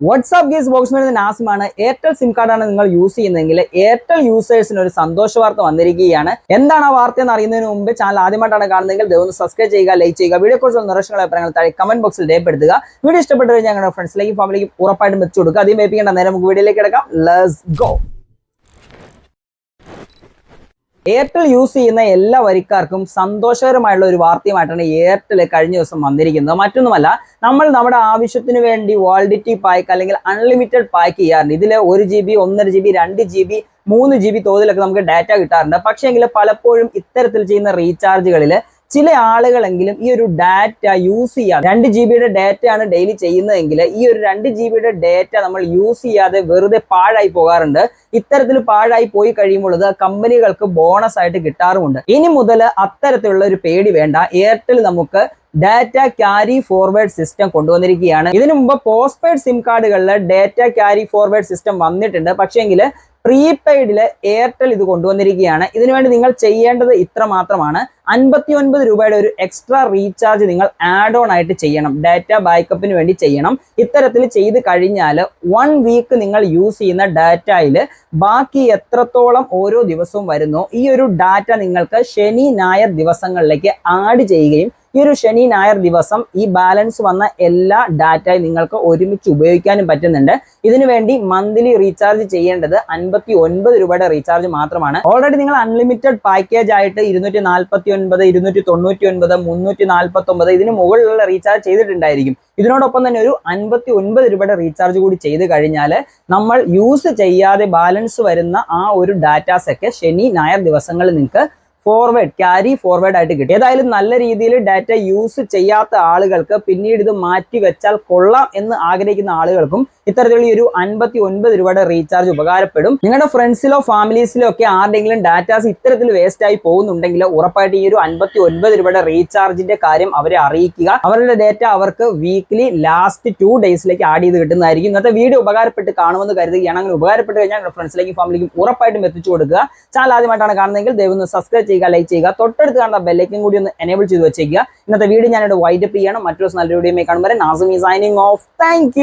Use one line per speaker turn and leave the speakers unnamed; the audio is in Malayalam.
വാട്സാപ്പ് ഗീസ് ബോക്സ് വരുന്ന നാസമാണ്. എയർടെൽ സിം കാർഡാണ് നിങ്ങൾ യൂസ് ചെയ്യുന്നതെങ്കിൽ എയർടെൽ യൂസേഴ്സിന് ഒരു സന്തോഷ വാർത്ത വന്നിരിക്കുകയാണ്. എന്താണ് ആ വാർത്ത എന്ന് അറിയുന്നതിന് മുമ്പ് ചാനൽ ആദ്യമായിട്ടാണ് കാണുന്നതെങ്കിൽ ദയവ് സബ്സ്ക്രൈബ് ചെയ്യുക ലൈക്ക് ചെയ്യുക വീഡിയോ കുറിച്ചുള്ള നിറശങ്ങളെ അഭിപ്രായങ്ങൾ താഴെ കമന്റ് ബോക്സിൽ രേഖപ്പെടുത്തുക. വീഡിയോ ഇഷ്ടപ്പെട്ടു കഴിഞ്ഞാൽ ഞങ്ങളുടെ ഫ്രണ്ട്സിലേക്കും ഫാമിലിക്കും ഉറപ്പായിട്ടും വെച്ചു കൊടുക്കുക. അധികം വേപ്പിക്കേണ്ട നേരം നമുക്ക് വീഡിയോയിലേക്ക് കിടക്കാം. ലസ് ഗോ എയർടെൽ യൂസ് ചെയ്യുന്ന എല്ലാ വരിക്കാർക്കും സന്തോഷകരമായുള്ള ഒരു വാർത്തയുമായിട്ടാണ് എയർടെൽ കഴിഞ്ഞ ദിവസം വന്നിരിക്കുന്നത്. മറ്റൊന്നുമല്ല നമ്മൾ നമ്മുടെ ആവശ്യത്തിന് വേണ്ടി വാൾഡിറ്റി പാക്ക് അല്ലെങ്കിൽ അൺലിമിറ്റഡ് പാക്ക് ചെയ്യാറുണ്ട്. ഇതിൽ ഒരു ജി ബി ഒന്നര ജി ബി രണ്ട് ജി ബി മൂന്ന് ജി ബി തോതിലൊക്കെ നമുക്ക് ഡാറ്റ കിട്ടാറുണ്ട്. പക്ഷേങ്കിൽ പലപ്പോഴും ഇത്തരത്തിൽ ചെയ്യുന്ന റീചാർജുകളിൽ ചില ആളുകളെങ്കിലും ഈ ഒരു ഡാറ്റ യൂസ് ചെയ്യാതെ രണ്ട് ജി ബിയുടെ ഡാറ്റ ആണ് ഡെയിലി ചെയ്യുന്നതെങ്കിൽ ഈ ഒരു രണ്ട് ജി ബിയുടെ ഡാറ്റ നമ്മൾ യൂസ് ചെയ്യാതെ വെറുതെ പാഴായി പോകാറുണ്ട്. ഇത്തരത്തിൽ പാഴായി പോയി കഴിയുമ്പോൾ അത് കമ്പനികൾക്ക് ബോണസ് ആയിട്ട് കിട്ടാറുമുണ്ട്. ഇനി മുതൽ അത്തരത്തിലുള്ള ഒരു പേടി വേണ്ട. എയർടെൽ നമുക്ക് ഡാറ്റ ക്യാരി ഫോർവേഡ് സിസ്റ്റം കൊണ്ടുവന്നിരിക്കുകയാണ്. ഇതിനു മുമ്പ് പോസ്റ്റ് പെയ്ഡ് സിം കാർഡുകളിൽ ഡാറ്റ ക്യാരി ഫോർവേഡ് സിസ്റ്റം വന്നിട്ടുണ്ട്. പക്ഷേങ്കിൽ പ്രീപെയ്ഡിൽ എയർടെൽ ഇത് കൊണ്ടുവന്നിരിക്കുകയാണ്. ഇതിനുവേണ്ടി നിങ്ങൾ ചെയ്യേണ്ടത് ഇത്ര മാത്രമാണ്. അൻപത്തി ഒൻപത് രൂപയുടെ ഒരു എക്സ്ട്രാ റീചാർജ് നിങ്ങൾ ആഡ് ഓൺ ആയിട്ട് ചെയ്യണം. ഡാറ്റ ബാക്കപ്പിന് വേണ്ടി ചെയ്യണം. ഇത്തരത്തിൽ ചെയ്ത് കഴിഞ്ഞാൽ വൺ വീക്ക് നിങ്ങൾ യൂസ് ചെയ്യുന്ന ഡാറ്റയിൽ ബാക്കി എത്രത്തോളം ഓരോ ദിവസവും വരുന്നോ ഈ ഒരു ഡാറ്റ നിങ്ങൾക്ക് ശനി ഞായർ ദിവസങ്ങളിലേക്ക് ആഡ് ചെയ്യുകയും ഈ ഒരു ശനി ഞായർ ദിവസം ഈ ബാലൻസ് വന്ന എല്ലാ ഡാറ്റയും നിങ്ങൾക്ക് ഒരുമിച്ച് ഉപയോഗിക്കാനും പറ്റുന്നുണ്ട്. ഇതിനുവേണ്ടി മന്ത്ലി റീചാർജ് ചെയ്യേണ്ടത് അൻപത്തി ഒൻപത് രൂപയുടെ റീചാർജ് മാത്രമാണ്. ഓൾറെഡി നിങ്ങൾ അൺലിമിറ്റഡ് പാക്കേജ് ആയിട്ട് ഇരുന്നൂറ്റി നാൽപ്പത്തി ഒൻപത് ഇരുന്നൂറ്റി തൊണ്ണൂറ്റി ഒൻപത് മുന്നൂറ്റി നാൽപ്പത്തി ഒമ്പത് ഇതിന് മുകളിലുള്ള റീചാർജ് ചെയ്തിട്ടുണ്ടായിരിക്കും. ഇതിനോടൊപ്പം തന്നെ ഒരു അൻപത്തി ഒൻപത് രൂപയുടെ റീചാർജ് കൂടി ചെയ്ത് കഴിഞ്ഞാൽ നമ്മൾ യൂസ് ചെയ്യാതെ ബാലൻസ് വരുന്ന ആ ഒരു ഡാറ്റാസൊക്കെ ശനി ഞായർ ദിവസങ്ങളിൽ നിങ്ങൾക്ക് ഫോർവേഡ് ക്യാരി ഫോർവേഡ് ആയിട്ട് കിട്ടും. ഏതായാലും നല്ല രീതിയിൽ ഡാറ്റ യൂസ് ചെയ്യാത്ത ആളുകൾക്ക് പിന്നീട് ഇത് മാറ്റി വെച്ചാൽ കൊള്ളാം എന്ന് ആഗ്രഹിക്കുന്ന ആളുകൾക്കും ഇത്തരത്തിലുള്ള ഒരു അൻപത്തി ഒൻപത് രൂപയുടെ റീചാർജ് ഉപകാരപ്പെടും. നിങ്ങളുടെ ഫ്രണ്ട്സിലോ ഫാമിലീസിലോ ഒക്കെ ആരുടെങ്കിലും ഡാറ്റാസ് ഇത്തരത്തിൽ വേസ്റ്റ് ആയി പോകുന്നുണ്ടെങ്കിൽ ഉറപ്പായിട്ട് ഈ ഒരു അൻപത്തി ഒൻപത് രൂപയുടെ റീചാർജിന്റെ കാര്യം അവരെ അറിയിക്കുക. അവരുടെ ഡാറ്റ അവർക്ക് വീക്ക്ലി ലാസ്റ്റ് ടു ഡേയ്സിലേക്ക് ആഡ് ചെയ്ത് കിട്ടുന്നതായിരിക്കും. ഇന്നത്തെ വീഡിയോ ഉപകാരപ്പെട്ട് കാണുമെന്ന് കരുതുകയാണ് അങ്ങനെ ഉപകാരപ്പെട്ട് കഴിഞ്ഞാൽ ഫ്രണ്ട്സിലേക്കും ഫാമിലിക്കും ഉറപ്പായിട്ടും എത്തിച്ചു കൊടുക്കുക. ചാനൽ ആദ്യമായിട്ടാണ് കാണുന്നതെങ്കിൽ ഒന്ന് സബ്സ്ക്രൈബ് ചെയ്യുക ലൈക്ക് ചെയ്യുക. തൊട്ടടുത്ത് കാണുന്ന ബെല്ലൈക്കും കൂടി ഒന്ന് എനേബിൾ ചെയ്ത് വെച്ചേക്കുക. ഇന്നത്തെ വീഡിയോ ഞാനിവിടെ വൈൻഡപ്പ് ചെയ്യണം. മറ്റൊരു ദിവസം നല്ല വീഡിയോ കാണുമ്പോൾ നാസമി സൈനിങ് ഓഫ് താങ്ക്